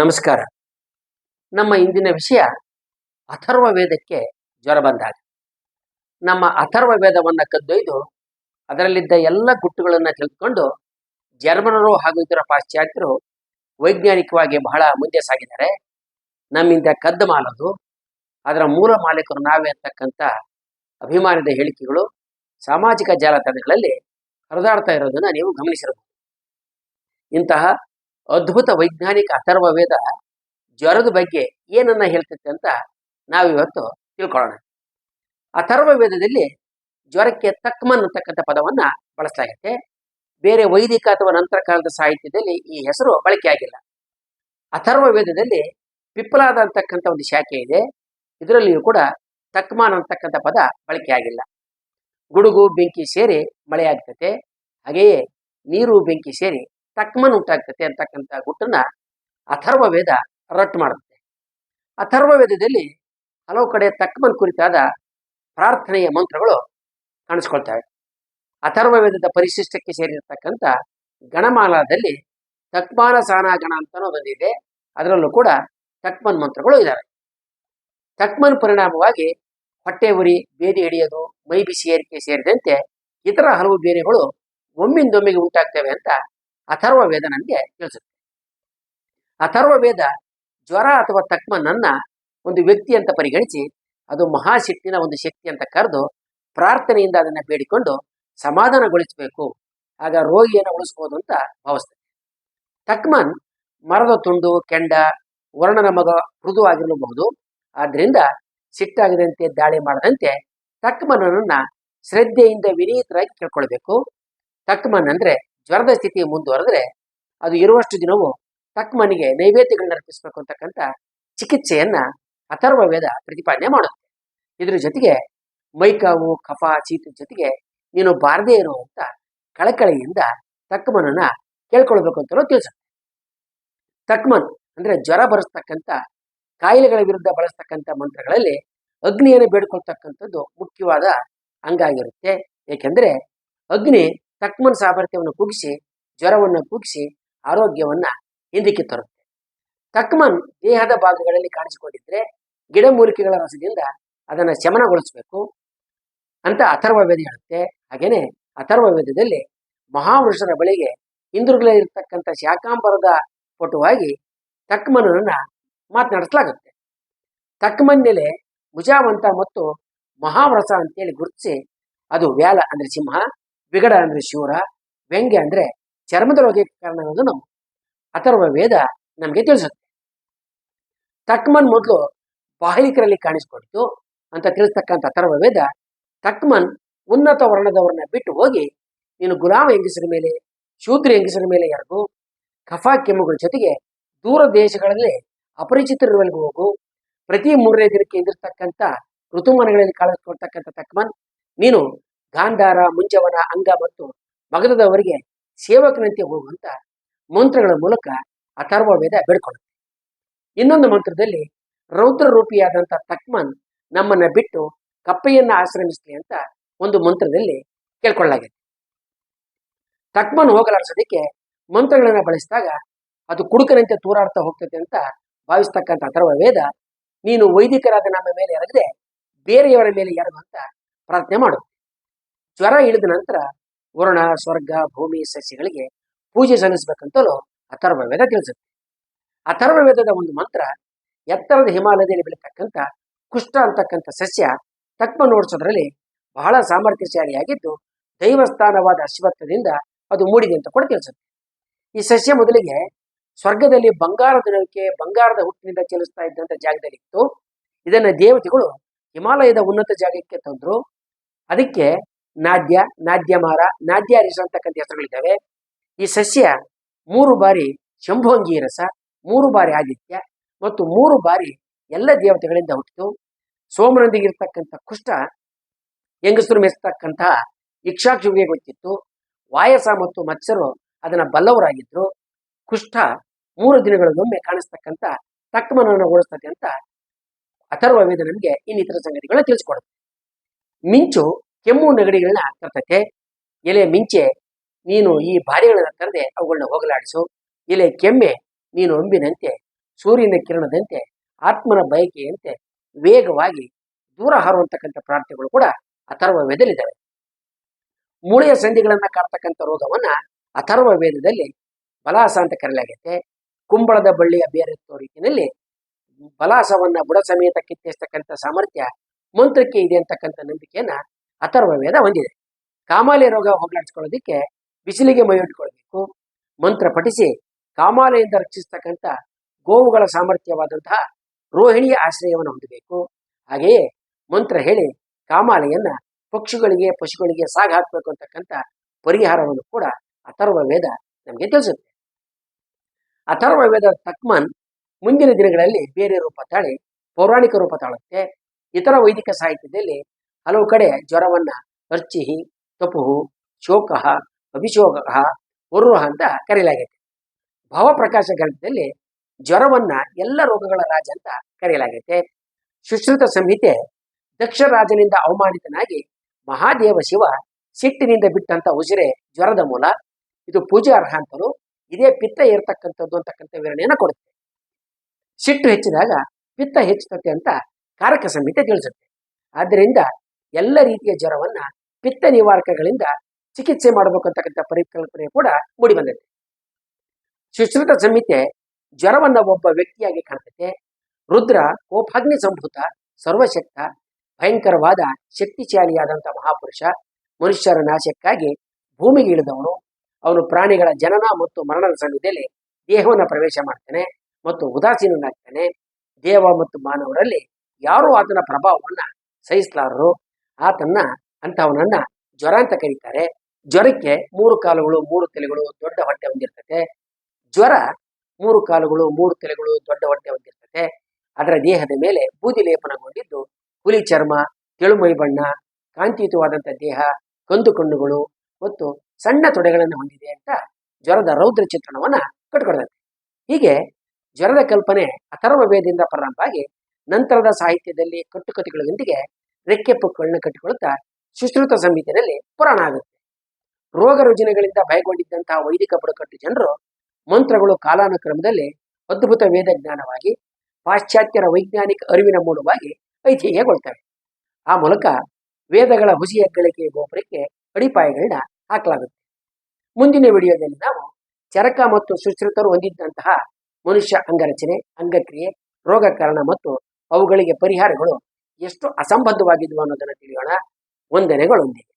ನಮಸ್ಕಾರ. ನಮ್ಮ ಇಂದಿನ ವಿಷಯ ಅಥರ್ವ ವೇದಕ್ಕೆ ಜ್ವರ ಬಂದಾಗ. ನಮ್ಮ ಅಥರ್ವ ವೇದವನ್ನು ಕದ್ದೊಯ್ದು ಅದರಲ್ಲಿದ್ದ ಎಲ್ಲ ಗುಟ್ಟುಗಳನ್ನು ತಿಳಿದುಕೊಂಡು ಜರ್ಮನರು ಹಾಗೂ ಇತರ ಪಾಶ್ಚಾತ್ಯರು ವೈಜ್ಞಾನಿಕವಾಗಿ ಬಹಳ ಮುಂದೆ ಸಾಗಿದ್ದಾರೆ. ನಮ್ಮಿಂದ ಕದ್ದು ಮಾಲದು. ಅದರ ಮೂಲ ಮಾಲೀಕರು ನಾವೇ ಅಂತಕ್ಕಂಥ ಅಭಿಮಾನದ ಹೇಳಿಕೆಗಳು ಸಾಮಾಜಿಕ ಜಾಲತಾಣಗಳಲ್ಲಿ ಹರಿದಾಡ್ತಾ ಇರೋದನ್ನ ನೀವು ಗಮನಿಸಿರಬಹುದು. ಇಂತಹ ಅದ್ಭುತ ವೈಜ್ಞಾನಿಕ ಅಥರ್ವ ವೇದ ಜ್ವರದ ಬಗ್ಗೆ ಏನನ್ನ ಹೇಳ್ತೈತೆ ಅಂತ ನಾವಿವತ್ತು ತಿಳ್ಕೊಳ್ಳೋಣ. ಅಥರ್ವ ವೇದದಲ್ಲಿ ಜ್ವರಕ್ಕೆ ತಕ್ಮನ್ ಅಂತಕ್ಕಂಥ ಪದವನ್ನ ಬಳಸಲಾಗುತ್ತೆ. ಬೇರೆ ವೈದಿಕ ಅಥವಾ ನಂತರ ಕಾಲದ ಸಾಹಿತ್ಯದಲ್ಲಿ ಈ ಹೆಸರು ಬಳಕೆಯಾಗಿಲ್ಲ. ಅಥರ್ವ ವೇದದಲ್ಲಿ ಪಿಪ್ಪಲಾದ ಅಂತಕ್ಕಂಥ ಒಂದು ಶಾಖೆ ಇದೆ. ಇದರಲ್ಲಿಯೂ ಕೂಡ ತಕ್ಮಾನ್ ಅಂತಕ್ಕಂಥ ಪದ ಬಳಕೆಯಾಗಿಲ್ಲ. ಗುಡುಗು, ಬೆಂಕಿ ಸೇರಿ ಮಳೆಯಾಗ್ತತೆ. ಹಾಗೆಯೇ ನೀರು, ಬೆಂಕಿ ಸೇರಿ ತಕ್ಮನ್ ಉಂಟಾಗ್ತದೆ ಅಂತಕ್ಕಂಥ ಗುಟ್ಟನ್ನ ಅಥರ್ವ ವೇದ ರಟ್ಟು ಮಾಡುತ್ತೆ. ಅಥರ್ವ ವೇದದಲ್ಲಿ ಹಲವು ಕಡೆ ತಕ್ಮನ್ ಕುರಿತಾದ ಪ್ರಾರ್ಥನೆಯ ಮಂತ್ರಗಳು ಕಾಣಿಸ್ಕೊಳ್ತವೆ. ಅಥರ್ವ ವೇದದ ಪರಿಶಿಷ್ಟಕ್ಕೆ ಸೇರಿರತಕ್ಕಂಥ ಗಣಮಾಲಾದಲ್ಲಿ ತಕ್ಮಾನ ಸಾನ ಗಣ ಅಂತನೂ ಬಂದಿದೆ ಅದರಲ್ಲೂ ಕೂಡ ತಕ್ಮನ್ ಮಂತ್ರಗಳು ಇದ್ದಾವೆ ತಕ್ಮನ್ ಪರಿಣಾಮವಾಗಿ ಹೊಟ್ಟೆ ಉರಿ, ಬೇದಿ ಹಿಡಿಯೋದು, ಮೈ ಬಿಸಿ ಏರಿಕೆ ಸೇರಿದಂತೆ ಇತರ ಹಲವು ಬೇರೆಗಳು ಒಮ್ಮಿಂದೊಮ್ಮೆಗೆ ಉಂಟಾಗ್ತವೆ ಅಂತ ಅಥರ್ವ ವೇದ ನನಗೆ ತಿಳಿಸುತ್ತೆ. ಅಥರ್ವ ವೇದ ಜ್ವರ ಅಥವಾ ತಕ್ಮನನ್ನ ಒಂದು ವ್ಯಕ್ತಿ ಅಂತ ಪರಿಗಣಿಸಿ, ಅದು ಮಹಾಶಕ್ತಿನ ಒಂದು ಶಕ್ತಿ ಅಂತ ಕರೆದು ಪ್ರಾರ್ಥನೆಯಿಂದ ಅದನ್ನು ಬೇಡಿಕೊಂಡು ಸಮಾಧಾನಗೊಳಿಸಬೇಕು. ಆಗ ರೋಗಿಯನ್ನು ಉಳಿಸ್ಬೋದು ಅಂತ ಭಾವಿಸ್ತದೆ ತಕ್ಮನ್ ಮರದ ತುಂಡು, ಕೆಂಡ, ವರ್ಣನ ಮಗ ಮೃದು ಆಗಿರಬಹುದು ಆದ್ದರಿಂದ ಸಿಟ್ಟಾಗದಂತೆ ದಾಳಿ ಮಾಡದಂತೆ ತಕ್ಮನನ್ನು ಶ್ರದ್ಧೆಯಿಂದ ವಿನೀತರಾಗಿ ಕೇಳ್ಕೊಳ್ಬೇಕು. ತಕ್ಮನ್ ಅಂದ್ರೆ ಜ್ವರದ ಸ್ಥಿತಿ ಮುಂದುವರೆದ್ರೆ ಅದು ಇರುವಷ್ಟು ದಿನವೂ ತಕ್ಮನಿಗೆ ನೈವೇದ್ಯಗಳನ್ನ ಅರ್ಪಿಸಬೇಕು ಅಂತಕ್ಕಂಥ ಚಿಕಿತ್ಸೆಯನ್ನ ಅಥರ್ವ ವೇದ ಪ್ರತಿಪಾದನೆ ಮಾಡುತ್ತೆ. ಇದ್ರ ಜೊತೆಗೆ ಮೈಕಾವು ಕಫ, ಚೀತು ಜೊತೆಗೆ ನೀನು ಬಾರದೇ ಇರುವಂತ ಕಳಕಳಿಯಿಂದ ತಕ್ಮನನ್ನ ಕೇಳ್ಕೊಳ್ಬೇಕು ಅಂತಲೂ ತಿಳಿಸುತ್ತೆ. ತಕ್ಮನ್ ಅಂದ್ರೆ ಜ್ವರ ಬರೆಸ್ತಕ್ಕಂಥ, ಕಾಯಿಲೆಗಳ ವಿರುದ್ಧ ಬಳಸ್ತಕ್ಕಂಥ ಮಂತ್ರಗಳಲ್ಲಿ ಅಗ್ನಿಯನ್ನು ಬೇಡ್ಕೊಳ್ತಕ್ಕಂಥದ್ದು ಮುಖ್ಯವಾದ ಅಂಗ ಆಗಿರುತ್ತೆ. ಏಕೆಂದರೆ ಅಗ್ನಿ ತಕ್ಮನ್ ಸಾಮರ್ಥ್ಯವನ್ನು ಕುಗಿಸಿ ಜ್ವರವನ್ನು ಕುಗಿಸಿ ಆರೋಗ್ಯವನ್ನ ಹಿಂದಕ್ಕೆ ತರುತ್ತೆ. ತಕ್ಮನ್ ದೇಹದ ಭಾಗಗಳಲ್ಲಿ ಕಾಣಿಸಿಕೊಂಡಿದ್ರೆ ಗಿಡಮೂಲಿಕೆಗಳ ರಸದಿಂದ ಅದನ್ನು ಶಮನಗೊಳಿಸಬೇಕು. ಅಂತ ಅಥರ್ವ ವೇದ ಹೇಳುತ್ತೆ. ಹಾಗೇನೆ ಅಥರ್ವ ವೇದದಲ್ಲಿ ಮಹಾವೃಷರ ಬಳಿಗೆ ಹಿಂದಿರುಗಲಿರ್ತಕ್ಕಂಥ ಶಾಕಾಂಬರದ ಪಟುವಾಗಿ ತಕ್ಮನನ್ನ ಮಾತನಾಡಿಸಲಾಗುತ್ತೆ. ತಕ್ಮನ್ ಮೇಲೆ ಮುಜಾವಂತ ಮತ್ತು ಮಹಾವ್ರಸ ಅಂತೇಳಿ ಗುರುತಿಸಿ, ಅದು ವ್ಯಾಲ ಅಂದ್ರೆ ಸಿಂಹ ವಿಗಡ ಅಂದ್ರೆ ಶಿವರ ವ್ಯಂಗ್ಯ ಅಂದ್ರೆ ಚರ್ಮದ ರೋಗಕ್ಕೆ ಕಾರಣವನ್ನು ಅಥರ್ವ ವೇದ ನಮಗೆ ತಿಳಿಸುತ್ತೆ. ತಕ್ಮನ್ ಮೊದಲು ಬಾಹ್ಲಿಕರಲ್ಲಿ ಕಾಣಿಸಿಕೊಡ್ತು ಅಂತ ತಿಳಿಸ್ತಕ್ಕಂಥ ಅಥರ್ವ ವೇದ ತಕ್ಮನ್ ಉನ್ನತ ವರ್ಣದವರನ್ನ ಬಿಟ್ಟು ಹೋಗಿ ನೀನು ಗುಲಾಮ ಹೆಂಗಸರ ಮೇಲೆ, ಶೂದ್ರ ಹೆಂಗಸರ ಮೇಲೆ ಎರಗು, ಕಫ ಕೆಮ್ಮುಗಳ ಜೊತೆಗೆ ದೂರ ದೇಶಗಳಲ್ಲಿ ಅಪರಿಚಿತರಿರುವಲ್ಲಿಗೆ ಹೋಗು, ಪ್ರತಿ ಮೂರನೇ ದಿನಕ್ಕೆ ಎದುರಿಸ್ತಕ್ಕಂಥ ಋತುಮಾನಗಳಲ್ಲಿ ಕಾಣಿಸ್ಕೊಳ್ತಕ್ಕಂಥ ತಕ್ಮನ್ ನೀನು ಗಾಂಧಾರ, ಮುಂಜವನ, ಅಂಗ ಮತ್ತು ಮಗದವರಿಗೆ ಸೇವಕನಂತೆ ಹೋಗುವಂತ ಮಂತ್ರಗಳ ಮೂಲಕ ಅಥರ್ವ ವೇದ ಬೇಡ್ಕೊಳ್ಳುತ್ತೆ. ಇನ್ನೊಂದು ಮಂತ್ರದಲ್ಲಿ ರೌದ್ರ ರೂಪಿಯಾದಂಥ ತಕ್ಮನ್ ನಮ್ಮನ್ನ ಬಿಟ್ಟು ಕಪ್ಪೆಯನ್ನ ಆಶ್ರಮಿಸಲಿ ಅಂತ ಒಂದು ಮಂತ್ರದಲ್ಲಿ ಕೇಳ್ಕೊಳ್ಳಲಾಗಿದೆ. ತಕ್ಮನ್ ಹೋಗಲಾಡಿಸೋದಕ್ಕೆ ಮಂತ್ರಗಳನ್ನ ಬಳಸಿದಾಗ ಅದು ಕುಡುಕನಂತೆ ತೂರಾಡ್ತಾ ಹೋಗ್ತದೆ ಅಂತ ಭಾವಿಸ್ತಕ್ಕಂಥ ಅಥರ್ವ ವೇದ, ನೀನು ವೈದಿಕರಾದ ನಮ್ಮ ಮೇಲೆ ಎರಗದೆ ಬೇರೆಯವರ ಮೇಲೆ ಎರಗು ಅಂತ ಪ್ರಾರ್ಥನೆ ಮಾಡು. ಜ್ವರ ಇಳಿದ ನಂತರ ವರುಣ, ಸ್ವರ್ಗ, ಭೂಮಿ, ಸಸ್ಯಗಳಿಗೆ ಪೂಜೆ ಸಲ್ಲಿಸಬೇಕಂತಲೂ ಅಥರ್ವ ವೇದ ತಿಳಿಸುತ್ತೆ. ಅಥರ್ವ ವೇದದ ಒಂದು ಮಂತ್ರ, ಎತ್ತರದ ಹಿಮಾಲಯದಲ್ಲಿ ಬೆಳೀತಕ್ಕಂಥ ಕುಷ್ಟ ಅಂತಕ್ಕಂಥ ಸಸ್ಯ ತಕ್ಮ ನೋಡಿಸೋದ್ರಲ್ಲಿ ಬಹಳ ಸಾಮರ್ಥ್ಯಶಾಲಿಯಾಗಿದ್ದು, ದೈವಸ್ಥಾನವಾದ ಅಶ್ವತ್ಥದಿಂದ ಅದು ಮೂಡಿದೆ ಅಂತ ಕೂಡ ತಿಳಿಸುತ್ತೆ. ಈ ಸಸ್ಯ ಮೊದಲಿಗೆ ಸ್ವರ್ಗದಲ್ಲಿ ಬಂಗಾರದ ನೌಕೆ ಬಂಗಾರದ ಹುಟ್ಟಿನಿಂದ ಚಲಿಸ್ತಾ ಇದ್ದಂಥ ಜಾಗದಲ್ಲಿ ಇತ್ತು. ಇದನ್ನ ದೇವತೆಗಳು ಹಿಮಾಲಯದ ಉನ್ನತ ಜಾಗಕ್ಕೆ ತಂದ್ರು. ಅದಕ್ಕೆ ನಾದ್ಯ ನಾದ್ಯಮಾರ ರಸ ಅಂತಕ್ಕಂಥ ಹೆಸರುಗಳಿದ್ದಾವೆ. ಈ ಸಸ್ಯ ಮೂರು ಬಾರಿ ಶಂಭೋಂಗಿ ರಸ, ಮೂರು ಬಾರಿ ಆದಿತ್ಯ ಮತ್ತು ಮೂರು ಬಾರಿ ಎಲ್ಲ ದೇವತೆಗಳಿಂದ ಹುಟ್ಟಿತು. ಸೋಮನೊಂದಿಗೆ ಇರ್ತಕ್ಕಂಥ ಕುಷ್ಠ, ಹೆಂಗಸರು ಮೆಚ್ಚತಕ್ಕಂತಹ ಇಕ್ಷಾಕ್ಷಿಗೆ ಗೊತ್ತಿತ್ತು. ವಾಯಸ ಮತ್ತು ಮತ್ಸರು ಅದನ್ನ ಬಲ್ಲವರಾಗಿದ್ರು. ಕುಷ್ಠ ಮೂರು ದಿನಗಳಿಗೊಮ್ಮೆ ಕಾಣಿಸ್ತಕ್ಕಂಥ ತಕ್ಮನನ್ನು ಓಡಿಸ್ತದೆ ಅಂತ ಅಥರ್ವ ವೇದ ನಮಗೆ ಇನ್ನಿತರ ಸಂಗತಿಗಳನ್ನ ತಿಳಿಸ್ಕೊಡುತ್ತೆ. ಮಿಂಚು ಕೆಮ್ಮು ನೆಗಡಿಗಳನ್ನ ತರ್ತೈತೆ ಎಲೆ ಮಿಂಚೆ, ನೀನು ಈ ಬಾರಿಗಳನ್ನ ತರದೆ ಅವುಗಳನ್ನ ಹೋಗಲಾಡಿಸು. ಎಲೆ ಕೆಮ್ಮೆ, ನೀನು ಅಂಬಿನಂತೆ, ಸೂರ್ಯನ ಕಿರಣದಂತೆ, ಆತ್ಮನ ಬಯಕೆಯಂತೆ ವೇಗವಾಗಿ ದೂರ ಹಾರುವಂತಕ್ಕಂಥ ಪ್ರಾರ್ಥನೆಗಳು ಕೂಡ ಅಥರ್ವ ವೇದಲ್ಲಿದ್ದಾವೆ ಮೂಳೆಯ ಸಂಧಿಗಳನ್ನ ಕಾಡ್ತಕ್ಕಂಥ ರೋಗವನ್ನ ಅಥರ್ವ ವೇದದಲ್ಲಿ ಬಲಾಸ ಅಂತ ಕರೆಯಲಾಗೈತೆ. ಕುಂಬಳದ ಬಳ್ಳಿಯ ಬೇರೆತ್ತೋ ರೀತಿಯಲ್ಲಿ ಬಲಾಸವನ್ನ ಬುಡ ಸಮೇತ ಕಿತ್ತೆಸ್ತಕ್ಕಂಥ ಸಾಮರ್ಥ್ಯ ಮಂತ್ರಕ್ಕೆ ಇದೆ ಅಂತಕ್ಕಂಥ ನಂಬಿಕೆಯನ್ನ ಅಥರ್ವ ವೇದ ಹೊಂದಿದೆ. ಕಾಮಾಲೆ ರೋಗ ಹೋಗಲಾಡಿಸ್ಕೊಳ್ಳೋದಿಕ್ಕೆ ಬಿಸಿಲಿಗೆ ಮೈಯೊಡ್ಕೊಳ್ಬೇಕು ಮಂತ್ರ ಪಠಿಸಿ ಕಾಮಾಲೆಯಿಂದ ರಕ್ಷಿಸ್ತಕ್ಕಂಥ ಗೋವುಗಳ ಸಾಮರ್ಥ್ಯವಾದಂತಹ ರೋಹಿಣಿಯ ಆಶ್ರಯವನ್ನು ಹೊಂದಬೇಕು. ಹಾಗೆಯೇ ಮಂತ್ರ ಹೇಳಿ ಕಾಮಾಲೆಯನ್ನ ಪಕ್ಷಿಗಳಿಗೆ, ಪಶುಗಳಿಗೆ ಸಾಗ ಹಾಕಬೇಕು ಅಂತಕ್ಕಂಥ ಪರಿಹಾರವನ್ನು ಕೂಡ ಅಥರ್ವ ವೇದ ನಮಗೆ ತಿಳಿಸುತ್ತೆ. ಅಥರ್ವ ವೇದ ತಕ್ಮನ್ ಮುಂದಿನ ದಿನಗಳಲ್ಲಿ ಬೇರೆ ರೂಪ ತಾಳಿ ಪೌರಾಣಿಕ ರೂಪ ತಾಳುತ್ತೆ. ಇತರ ವೈದಿಕ ಸಾಹಿತ್ಯದಲ್ಲಿ ಹಲವು ಕಡೆ ಜ್ವರವನ್ನ ಅರ್ಚಿಹಿ ತಪುಹು ಶೋಕ, ಅಭಿಶೋಕ ಅಂತ ಕರೆಯಲಾಗಿದೆ ಭಾವಪ್ರಕಾಶ ಗ್ರಂಥದಲ್ಲಿ ಜ್ವರವನ್ನ ಎಲ್ಲ ರೋಗಗಳ ರಾಜ ಅಂತ ಕರೆಯಲಾಗೈತೆ. ಸುಶ್ರುತ ಸಂಹಿತೆ ದಕ್ಷ ರಾಜನಿಂದ ಅವಮಾನಿತನಾಗಿ ಮಹಾದೇವ ಶಿವ ಸಿಟ್ಟಿನಿಂದ ಬಿಟ್ಟಂತ ಉಸಿರೆ ಜ್ವರದ ಮೂಲ. ಇದು ಪೂಜೆ ಅರ್ಹ ಅಂತಲೂ ಇದೇ ಪಿತ್ತ ಇರತಕ್ಕಂಥದ್ದು ಅಂತಕ್ಕಂಥ ವಿವರಣೆಯನ್ನು ಕೊಡುತ್ತೆ. ಸಿಟ್ಟು ಹೆಚ್ಚಿದಾಗ ಪಿತ್ತ ಹೆಚ್ಚುತ್ತೆ ಅಂತ ಕಾರಕ ಸಂಹಿತೆ ತಿಳಿಸುತ್ತೆ. ಆದ್ದರಿಂದ ಎಲ್ಲ ರೀತಿಯ ಜ್ವರವನ್ನ ಪಿತ್ತ ನಿವಾರಕಗಳಿಂದ ಚಿಕಿತ್ಸೆ ಮಾಡಬೇಕಂತಕ್ಕಂಥ ಪರಿಕಲ್ಪನೆ ಕೂಡ ಮೂಡಿ ಬಂದೈತೆ ಸುಶ್ರುತ ಸಂಹಿತೆ, ಜ್ವರವನ್ನ ಒಬ್ಬ ವ್ಯಕ್ತಿಯಾಗಿ ಕಾಣ್ತೈತೆ. ರುದ್ರ, ಕೋಪಾಗ್ನಿ ಸಂಭೂತ, ಸರ್ವಶಕ್ತ, ಭಯಂಕರವಾದ ಶಕ್ತಿಶಾಲಿಯಾದಂಥ ಮಹಾಪುರುಷ, ಮನುಷ್ಯರ ನಾಶಕ್ಕಾಗಿ ಭೂಮಿಗೆ ಇಳಿದವನು. ಅವನು ಪ್ರಾಣಿಗಳ ಜನನ ಮತ್ತು ಮರಣದ ಸನ್ನಿಧಿಯಲ್ಲಿ ದೇಹವನ್ನು ಪ್ರವೇಶ ಮಾಡ್ತಾನೆ ಮತ್ತು ಉದಾಸೀನನಾಗ್ತಾನೆ. ದೇವ ಮತ್ತು ಮಾನವರಲ್ಲಿ ಯಾರೂ ಆತನ ಪ್ರಭಾವವನ್ನ ಸಹಿಸಲಾರರು. ಆತನ್ನ ಅಂತಹವನನ್ನ ಜ್ವರ ಅಂತ ಕರೀತಾರೆ. ಜ್ವರಕ್ಕೆ ಮೂರು ಕಾಲುಗಳು, ಮೂರು ತಲೆಗಳು ದೊಡ್ಡ ಹೊಟ್ಟೆ ಹೊಂದಿರ್ತದೆ ಜ್ವರ ಮೂರು ಕಾಲುಗಳು, ಮೂರು ತಲೆಗಳು ದೊಡ್ಡ ಹೊಟ್ಟೆ ಹೊಂದಿರ್ತದೆ ಅದರ ದೇಹದ ಮೇಲೆ ಬೂದಿ ಲೇಪನಗೊಂಡಿದ್ದು ಹುಲಿ ಚರ್ಮ ತೆಳುಮೈ ಬಣ್ಣ, ಕಾಂತಿಯುತವಾದಂಥ ದೇಹ, ಕಂದು ಕಣ್ಣುಗಳು ಮತ್ತು ಸಣ್ಣ ತೊಡೆಗಳನ್ನು ಹೊಂದಿದೆ ಅಂತ ಜ್ವರದ ರೌದ್ರ ಚಿತ್ರಣವನ್ನ ಕಟ್ಕೊಡ್ತದೆ ಹೀಗೆ ಜ್ವರದ ಕಲ್ಪನೆ ಅಥರ್ವ ವೇದದಿಂದ ಪ್ರಾರಂಭವಾಗಿ ನಂತರದ ಸಾಹಿತ್ಯದಲ್ಲಿ ಕಟ್ಟುಕತೆಗಳೊಂದಿಗೆ ರೆಕ್ಕೆ ಪುಕ್ಕಗಳನ್ನ ಕಟ್ಟಿಕೊಳ್ಳುತ್ತಾ ಸುಶ್ರುತ ಸಂಹಿತೆಯಲ್ಲಿ ಪುರಾಣ ಆಗುತ್ತೆ. ರೋಗ ರುಜಿನಗಳಿಂದ ಭಯಗೊಂಡಿದ್ದಂತಹ ವೈದಿಕ ಬುಡಕಟ್ಟು ಜನರು ಮಂತ್ರಗಳು ಕಾಲಾನುಕ್ರಮದಲ್ಲಿ ಅದ್ಭುತ ವೇದ ಜ್ಞಾನವಾಗಿ ಪಾಶ್ಚಾತ್ಯರ ವೈಜ್ಞಾನಿಕ ಅರಿವಿನ ಮೂಲವಾಗಿ ಐತಿಹ್ಯಗೊಳ್ತವೆ. ಆ ಮೂಲಕ ವೇದಗಳ ಹುಸಿ ಹೆಗ್ಗಳಿಕೆ ಗೋಪುರಕ್ಕೆ ಅಡಿಪಾಯಗಳನ್ನ ಹಾಕಲಾಗುತ್ತೆ. ಮುಂದಿನ ವಿಡಿಯೋದಲ್ಲಿ ನಾವು ಚರಕ ಮತ್ತು ಸುಶ್ರುತರು ಹೊಂದಿದ್ದಂತಹ ಮನುಷ್ಯ ಅಂಗರಚನೆ, ಅಂಗಕ್ರಿಯೆ ರೋಗ ಕಾರಣ ಮತ್ತು ಅವುಗಳಿಗೆ ಪರಿಹಾರಗಳು ಎಷ್ಟು ಅಸಂಬದ್ಧವಾಗಿದ್ವು ಅನ್ನೋದನ್ನು ತಿಳಿಯೋಣ. ವಂದನೆಗಳೊಂದಿಗೆ